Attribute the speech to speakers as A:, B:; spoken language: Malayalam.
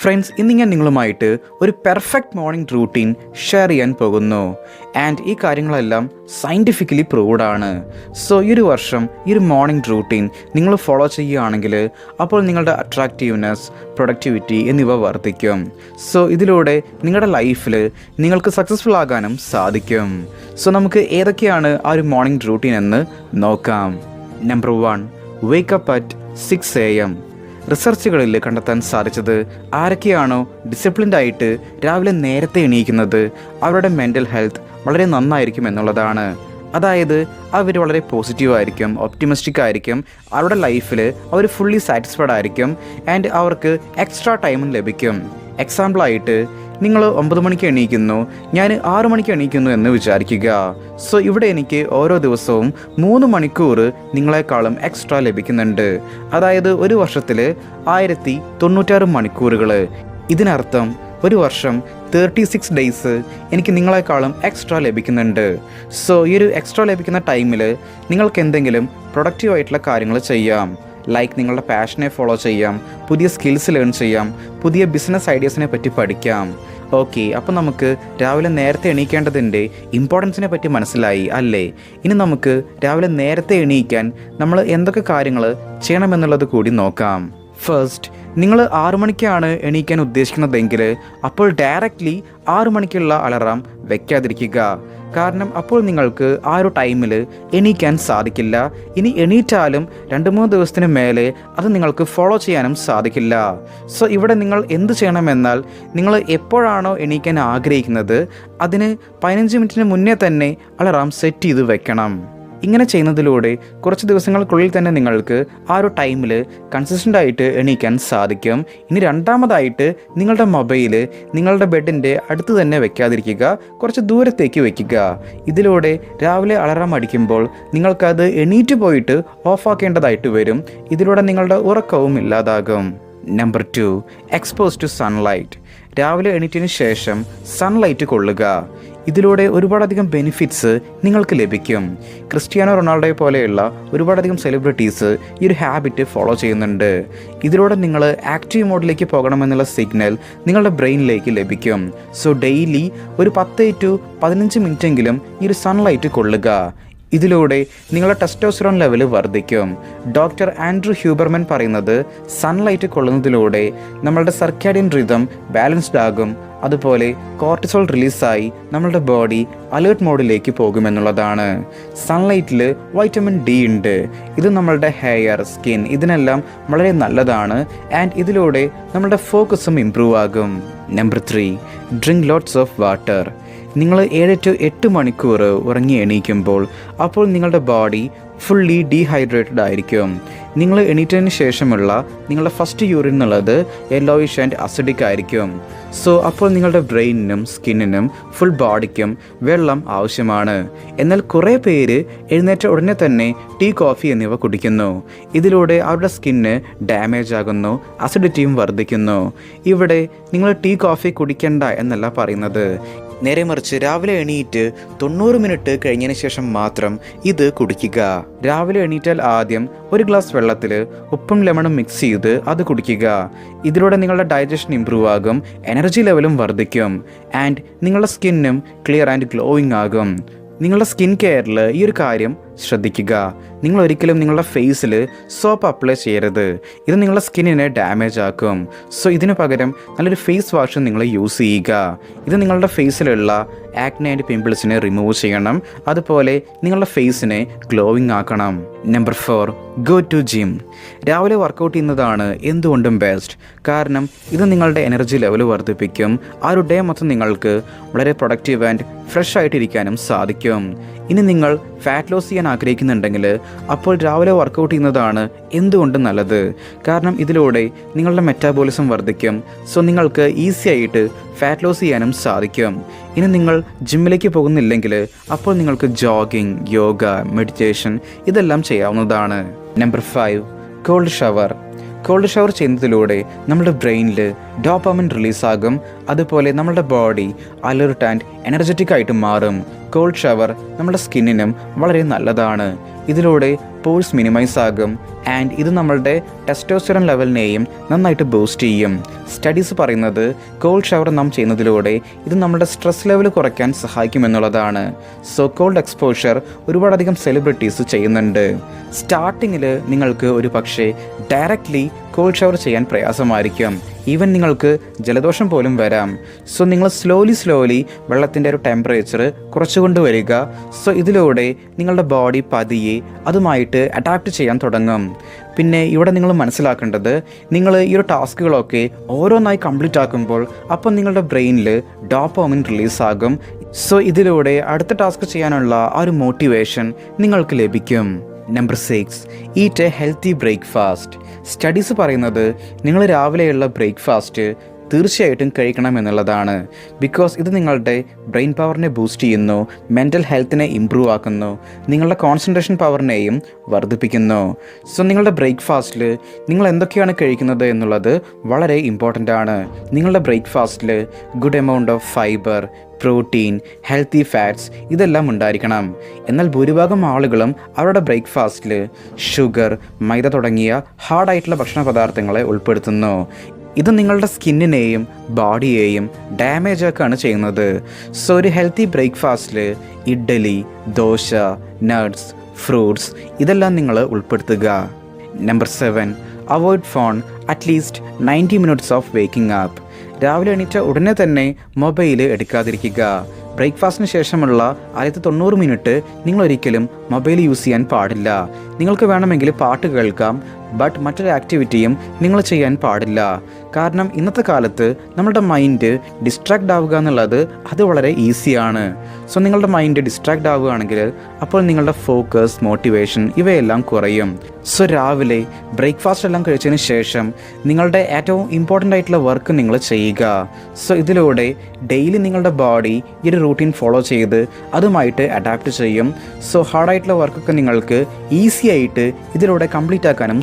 A: ഫ്രണ്ട്സ് ഇന്ന് ഞാൻ നിങ്ങളുമായിട്ട് ഒരു പെർഫെക്റ്റ് മോർണിംഗ് റൂട്ടീൻ ഷെയർ ചെയ്യാൻ പോകുന്നു. ആൻഡ് ഈ കാര്യങ്ങളെല്ലാം സയന്റിഫിക്കലി പ്രൂവ്ഡ് ആണ്. സോ ഈ ഒരു വർഷം ഈ ഒരു മോർണിംഗ് റൂട്ടീൻ നിങ്ങൾ ഫോളോ ചെയ്യുകയാണെങ്കിൽ അപ്പോൾ നിങ്ങളുടെ അട്രാക്റ്റീവ്നെസ് പ്രൊഡക്ടിവിറ്റി എന്നിവ വർദ്ധിക്കും. സോ ഇതിലൂടെ നിങ്ങളുടെ ലൈഫിൽ നിങ്ങൾക്ക് സക്സസ്ഫുൾ ആകാനും സാധിക്കും. സോ നമുക്ക് ഏതൊക്കെയാണ് ആ ഒരു മോർണിംഗ് റൂട്ടീൻ എന്ന് നോക്കാം. Number one wake up at six A M റിസർച്ചുകളിൽ കണ്ടെത്താൻ സാധിച്ചത് ആരൊക്കെയാണോ ഡിസിപ്ലിൻഡ് ആയിട്ട് രാവിലെ നേരത്തെ എണീക്കുന്നത് അവരുടെ മെന്റൽ ഹെൽത്ത് വളരെ നന്നായിരിക്കും എന്നുള്ളതാണ്. അതായത് അവർ വളരെ പോസിറ്റീവ് ആയിരിക്കും ഒപ്റ്റിമിസ്റ്റിക് ആയിരിക്കും അവരുടെ ലൈഫിൽ അവർ ഫുള്ളി സാറ്റിസ്ഫൈഡ് ആയിരിക്കും ആൻഡ് അവർക്ക് എക്സ്ട്രാ ടൈമും ലഭിക്കും. എക്സാമ്പിളായിട്ട് നിങ്ങൾ ഒമ്പത് മണിക്ക് എണീക്കുന്നു ഞാൻ ആറ് മണിക്ക് എണീക്കുന്നു എന്ന് വിചാരിക്കുക. സോ ഇവിടെ എനിക്ക് ഓരോ ദിവസവും മൂന്ന് മണിക്കൂർ നിങ്ങളെക്കാളും എക്സ്ട്രാ ലഭിക്കുന്നുണ്ട്. അതായത് ഒരു വർഷത്തിൽ ആയിരത്തി തൊണ്ണൂറ്റാറ് മണിക്കൂറുകൾ ഇതിനർത്ഥം ഒരു വർഷം തേർട്ടി സിക്സ് ഡേയ്സ് എനിക്ക് നിങ്ങളെക്കാളും എക്സ്ട്രാ ലഭിക്കുന്നുണ്ട്. സോ ഈ ഒരു എക്സ്ട്രാ ലഭിക്കുന്ന ടൈമിൽ നിങ്ങൾക്ക് എന്തെങ്കിലും പ്രൊഡക്റ്റീവായിട്ടുള്ള കാര്യങ്ങൾ ചെയ്യാം. ലൈക്ക് നിങ്ങളുടെ പാഷനെ ഫോളോ ചെയ്യാം പുതിയ സ്കിൽസ് ലേൺ ചെയ്യാം പുതിയ ബിസിനസ് ഐഡിയാസിനെ പറ്റി പഠിക്കാം. ഓക്കെ അപ്പോൾ നമുക്ക് രാവിലെ നേരത്തെ എണീക്കേണ്ടതിന്റെ ഇമ്പോർട്ടൻസിനെ പറ്റി മനസ്സിലായി അല്ലേ? ഇനി നമുക്ക് രാവിലെ നേരത്തെ എണീക്കാൻ നമ്മൾ എന്തൊക്കെ കാര്യങ്ങൾ ചെയ്യണമെന്നുള്ളത് കൂടി നോക്കാം. ഫസ്റ്റ് നിങ്ങൾ ആറു മണിക്കാണ് എണീക്കാൻ ഉദ്ദേശിക്കുന്നതെങ്കിൽ അപ്പോൾ ഡയറക്റ്റ്ലി ആറു മണിക്കുള്ള അലറാം വെക്കാതിരിക്കുക. കാരണം അപ്പോൾ നിങ്ങൾക്ക് ആ ഒരു ടൈമിൽ എണീക്കാൻ സാധിക്കില്ല. ഇനി എണീറ്റാലും രണ്ട് മൂന്ന് ദിവസത്തിന് മേലെ അത് നിങ്ങൾക്ക് ഫോളോ ചെയ്യാനും സാധിക്കില്ല. സോ ഇവിടെ നിങ്ങൾ എന്ത് ചെയ്യണമെന്നാൽ നിങ്ങൾ എപ്പോഴാണോ എണീക്കാൻ ആഗ്രഹിക്കുന്നത് അതിന് പതിനഞ്ച് മിനിറ്റിന് മുന്നേ തന്നെ അലറാം സെറ്റ് ചെയ്ത് വെക്കണം. ഇങ്ങനെ ചെയ്യുന്നതിലൂടെ കുറച്ച് ദിവസങ്ങൾക്കുള്ളിൽ തന്നെ നിങ്ങൾക്ക് ആ ഒരു ടൈമിൽ കൺസിസ്റ്റന്റ് ആയിട്ട് എണീക്കാൻ സാധിക്കും. ഇനി രണ്ടാമതായിട്ട് നിങ്ങളുടെ മൊബൈൽ നിങ്ങളുടെ ബെഡിന്റെ അടുത്ത് തന്നെ വെക്കാതിരിക്കുക കുറച്ച് ദൂരത്തേക്ക് വെക്കുക. ഇതിലൂടെ രാവിലെ അലറാം അടിക്കുമ്പോൾ നിങ്ങൾക്കത് എണീറ്റ് പോയിട്ട് ഓഫാക്കേണ്ടതായിട്ട് വരും. ഇതിലൂടെ നിങ്ങളുടെ ഉറക്കവും ഇല്ലാതാകും. Number two expose to sunlight രാവിലെ എണീറ്റിന് ശേഷം സൺലൈറ്റ് കൊള്ളുക. ഇതിലൂടെ ഒരുപാടധികം ബെനിഫിറ്റ്സ് നിങ്ങൾക്ക് ലഭിക്കും. ക്രിസ്ത്യാനോ റൊണാൾഡോയെ പോലെയുള്ള ഒരുപാടധികം സെലിബ്രിറ്റീസ് ഈ ഒരു ഹാബിറ്റ് ഫോളോ ചെയ്യുന്നുണ്ട്. ഇതിലൂടെ നിങ്ങൾ ആക്റ്റീവ് മോഡിലേക്ക് പോകണമെന്നുള്ള സിഗ്നൽ നിങ്ങളുടെ ബ്രെയിനിലേക്ക് ലഭിക്കും. സോ ഡെയിലി ഒരു പത്ത് ടു പതിനഞ്ച് മിനിറ്റെങ്കിലും ഈ ഒരു സൺലൈറ്റ് കൊള്ളുക. ഇതിലൂടെ നിങ്ങളുടെ ടെസ്റ്റോസ്റ്ററോൺ ലെവൽ വർദ്ധിക്കും. ഡോക്ടർ ആൻഡ്രൂ ഹ്യൂബർമൻ പറയുന്നത് സൺലൈറ്റ് കൊള്ളുന്നതിലൂടെ നമ്മളുടെ സർക്കാഡിയൻ റിതം ബാലൻസ്ഡ് ആകും. അതുപോലെ കോർട്ടിസോൾ റിലീസായി നമ്മളുടെ ബോഡി അലേർട്ട് മോഡിലേക്ക് പോകുമെന്നുള്ളതാണ്. സൺലൈറ്റിൽ വൈറ്റമിൻ ഡി ഉണ്ട്. ഇത് നമ്മളുടെ ഹെയർ സ്കിൻ ഇതിനെല്ലാം വളരെ നല്ലതാണ്. ആൻഡ് ഇതിലൂടെ നമ്മളുടെ ഫോക്കസും ഇമ്പ്രൂവ് ആകും. Number three drink lots of water നിങ്ങൾ ഏഴ് ടു എട്ട് മണിക്കൂർ ഉറങ്ങി എണീക്കുമ്പോൾ അപ്പോൾ നിങ്ങളുടെ ബോഡി ഫുള്ളി ഡീഹൈഡ്രേറ്റഡ് ആയിരിക്കും. നിങ്ങൾ എണീറ്റതിന് ശേഷമുള്ള നിങ്ങളുടെ ഫസ്റ്റ് യൂറിൻ എന്നുള്ളത് യെല്ലോയിഷ് ആൻഡ് അസിഡിക് ആയിരിക്കും. സോ അപ്പോൾ നിങ്ങളുടെ ബ്രെയിനിനും സ്കിന്നിനും ഫുൾ ബോഡിക്കും വെള്ളം ആവശ്യമാണ്. എന്നാൽ കുറേ പേര് എഴുന്നേറ്റ ഉടനെ തന്നെ ടീ കോഫി എന്നിവ കുടിക്കുന്നു. ഇതിലൂടെ അവരുടെ സ്കിന്ന് ഡാമേജ് ആകുന്നു അസിഡിറ്റിയും വർദ്ധിക്കുന്നു. ഇവിടെ നിങ്ങൾ ടീ കോഫി കുടിക്കണ്ട എന്നല്ല പറയുന്നത്. നേരെ മറിച്ച് രാവിലെ എണീറ്റ് തൊണ്ണൂറ് മിനിറ്റ് കഴിഞ്ഞതിന് ശേഷം മാത്രം ഇത് കുടിക്കുക. രാവിലെ എണീറ്റാൽ ആദ്യം ഒരു ഗ്ലാസ് വെള്ളത്തിൽ ഉപ്പും ലെമണും മിക്സ് ചെയ്ത് അത് കുടിക്കുക. ഇതിലൂടെ നിങ്ങളുടെ ഡൈജഷൻ ഇമ്പ്രൂവ് ആകും എനർജി ലെവലും വർദ്ധിക്കും ആൻഡ് നിങ്ങളുടെ സ്കിന്നും ക്ലിയർ ആൻഡ് ഗ്ലോയിങ് ആകും. നിങ്ങളുടെ സ്കിൻ കെയറിൽ ഈ ഒരു കാര്യം ശ്രദ്ധിക്കുക. നിങ്ങൾ ഒരിക്കലും നിങ്ങളുടെ ഫേസിൽ സോപ്പ് അപ്ലൈ ചെയ്യരുത്. ഇത് നിങ്ങളുടെ സ്കിന്നിനെ ഡാമേജ് ആക്കും. സോ ഇതിനു പകരം നല്ലൊരു ഫേസ് വാഷ് നിങ്ങൾ യൂസ് ചെയ്യുക. ഇത് നിങ്ങളുടെ ഫേസിലുള്ള ആക്നെ ആൻഡ് പിമ്പിൾസിനെ റിമൂവ് ചെയ്യണം. അതുപോലെ നിങ്ങളുടെ ഫേസിനെ ഗ്ലോയിങ് ആക്കണം. Number four go to gym രാവിലെ വർക്കൗട്ട് ചെയ്യുന്നതാണ് എന്തുകൊണ്ടും ബെസ്റ്റ് കാരണം ഇത് നിങ്ങളുടെ എനർജി ലെവൽ വർദ്ധിപ്പിക്കും. ആ ഒരു ഡേ മൊത്തം നിങ്ങൾക്ക് വളരെ പ്രൊഡക്റ്റീവ് ആൻഡ് ഫ്രഷ് ആയിട്ടിരിക്കാനും സാധിക്കും. ഇനി നിങ്ങൾ ഫാറ്റ് ലോസ് ചെയ്യാൻ ആഗ്രഹിക്കുന്നുണ്ടെങ്കിൽ അപ്പോൾ രാവിലെ വർക്കൗട്ട് ചെയ്യുന്നതാണ് എന്തുകൊണ്ടും നല്ലത്? കാരണം ഇതിലൂടെ നിങ്ങളുടെ മെറ്റാബോളിസം വർദ്ധിക്കും. സോ നിങ്ങൾക്ക് ഈസി ആയിട്ട് ഫാറ്റ് ലോസ് ചെയ്യാനും സാധിക്കും. ഇനി നിങ്ങൾ ജിമ്മിലേക്ക് പോകുന്നില്ലെങ്കിൽ അപ്പോൾ നിങ്ങൾക്ക് ജോഗിങ് യോഗ മെഡിറ്റേഷൻ ഇതെല്ലാം ചെയ്യാവുന്നതാണ്. Number five cold shower cold shower ചെയ്യുന്നതിലൂടെ നമ്മുടെ ബ്രെയിനിൽ ഡോപ്പമിൻ റിലീസാകും അതുപോലെ നമ്മുടെ ബോഡി അലർട്ട് ആൻഡ് എനർജറ്റിക് ആയിട്ട് മാറും. കോൾഡ് ഷവർ നമ്മുടെ സ്കിന്നിനും വളരെ നല്ലതാണ്. ഇതിലൂടെ പോഴ്സ് മിനിമൈസ് ആകും. ആൻഡ് ഇത് നമ്മളുടെ ടെസ്റ്റോസ്റ്ററൻ ലെവലിനെയും നന്നായിട്ട് ബൂസ്റ്റ് ചെയ്യും. സ്റ്റഡീസ് പറയുന്നത് കോൾഡ് ഷവർ നാം ചെയ്യുന്നതിലൂടെ ഇത് നമ്മുടെ സ്ട്രെസ് ലെവൽ കുറയ്ക്കാൻ സഹായിക്കുമെന്നുള്ളതാണ് സോ കോൾഡ് എക്സ്പോഷർ ഒരുപാടധികം സെലിബ്രിറ്റീസ് ചെയ്യുന്നുണ്ട്. സ്റ്റാർട്ടിങ്ങിൽ നിങ്ങൾക്ക് ഒരു പക്ഷേ ഡയറക്റ്റ്ലി കോൾഡ് ഷവർ ചെയ്യാൻ പ്രയാസമായിരിക്കും. ഈവൻ നിങ്ങൾക്ക് ജലദോഷം പോലും വരാം. സോ നിങ്ങൾ സ്ലോലി സ്ലോലി വെള്ളത്തിന്റെ ഒരു ടെമ്പറേച്ചർ കുറച്ചുകൊണ്ട് വരിക. സോ ഇതിലൂടെ നിങ്ങളുടെ ബോഡി പതിയെ അതുമായിട്ട് അഡാപ്റ്റ് ചെയ്യാൻ തുടങ്ങും. പിന്നെ ഇവിടെ നിങ്ങൾ മനസ്സിലാക്കേണ്ടത് നിങ്ങൾ ഈ ഒരു ടാസ്കുകളൊക്കെ ഓരോന്നായി കംപ്ലീറ്റ് ആക്കുമ്പോൾ അപ്പം നിങ്ങളുടെ ബ്രെയിനിൽ ഡോപ്പോമിൻ റിലീസാകും സോ ഇതിലൂടെ അടുത്ത ടാസ്ക് ചെയ്യാനുള്ള ആ ഒരു മോട്ടിവേഷൻ നിങ്ങൾക്ക് ലഭിക്കും. Number six eat a healthy breakfast studies പറയുന്നത് നിങ്ങൾ രാവിലെയുള്ള ബ്രേക്ക്ഫാസ്റ്റ് തീർച്ചയായിട്ടും കഴിക്കണം എന്നുള്ളതാണ്. ബിക്കോസ് ഇത് നിങ്ങളുടെ ബ്രെയിൻ പവറിനെ ബൂസ്റ്റ് ചെയ്യുന്നു മെന്റൽ ഹെൽത്തിനെ ഇമ്പ്രൂവ് ആക്കുന്നു നിങ്ങളുടെ കോൺസെൻട്രേഷൻ പവറിനെയും വർദ്ധിപ്പിക്കുന്നു. സോ നിങ്ങളുടെ ബ്രേക്ക്ഫാസ്റ്റിൽ നിങ്ങൾ എന്തൊക്കെയാണ് കഴിക്കുന്നത് എന്നുള്ളത് വളരെ ഇമ്പോർട്ടന്റ് ആണ്. നിങ്ങളുടെ ബ്രേക്ക്ഫാസ്റ്റിൽ good amount of fibre protein healthy fats ഇതെല്ലാം ഉണ്ടായിരിക്കണം. എന്നാൽ ഭൂരിഭാഗം ആളുകളും അവരുടെ ബ്രേക്ക്ഫാസ്റ്റിൽ ഷുഗർ മൈദ തുടങ്ങിയ ഹാർഡായിട്ടുള്ള ഭക്ഷണ പദാർത്ഥങ്ങളെ ഉൾപ്പെടുത്തുന്നു. ഇത് നിങ്ങളുടെ സ്കിന്നിനെയും ബോഡിയെയും ഡാമേജ് ആക്കുകയാണ് ചെയ്യുന്നത്. സോ ഒരു ഹെൽത്തി ബ്രേക്ക്ഫാസ്റ്റിൽ ഇഡ്ഡലി ദോശ നട്ട്സ് ഫ്രൂട്ട്സ് ഇതെല്ലാം നിങ്ങൾ ഉൾപ്പെടുത്തുക. Number seven avoid phone at least ninety minutes of waking up രാവിലെ എണീറ്റ ഉടനെ തന്നെ മൊബൈൽ എടുക്കാതിരിക്കുക. ബ്രേക്ക്ഫാസ്റ്റിന് ശേഷമുള്ള ആദ്യത്തെ തൊണ്ണൂറ് മിനിറ്റ് നിങ്ങൾ ഒരിക്കലും മൊബൈൽ യൂസ് ചെയ്യാൻ പാടില്ല. നിങ്ങൾക്ക് വേണമെങ്കിൽ പാട്ട് കേൾക്കാം ബട്ട് മറ്റൊരു ആക്ടിവിറ്റിയും നിങ്ങൾ ചെയ്യാൻ പാടില്ല. കാരണം ഇന്നത്തെ കാലത്ത് നമ്മുടെ മൈൻഡ് ഡിസ്ട്രാക്ട് ആവുക എന്നുള്ളത് അത് വളരെ ഈസിയാണ് സോ നിങ്ങളുടെ മൈൻഡ് ഡിസ്ട്രാക്ട് ആവുകയാണെങ്കിൽ അപ്പോൾ നിങ്ങളുടെ ഫോക്കസ് മോട്ടിവേഷൻ ഇവയെല്ലാം കുറയും. സോ രാവിലെ ബ്രേക്ക്ഫാസ്റ്റ് എല്ലാം കഴിച്ചതിന് ശേഷം നിങ്ങളുടെ ഏറ്റവും ഇമ്പോർട്ടന്റ് ആയിട്ടുള്ള വർക്ക് നിങ്ങൾ ചെയ്യുക. സോ ഇതിലൂടെ ഡെയിലി നിങ്ങളുടെ ബോഡി ഈ ഒരു റൂട്ടീൻ ഫോളോ ചെയ്ത് അതുമായിട്ട് അഡാപ്റ്റ് ചെയ്യും. സോ ഹാർഡായിട്ടുള്ള വർക്കൊക്കെ നിങ്ങൾക്ക് ഈസി ആയിട്ട് ഇതിലൂടെ കംപ്ലീറ്റ് ആക്കാനും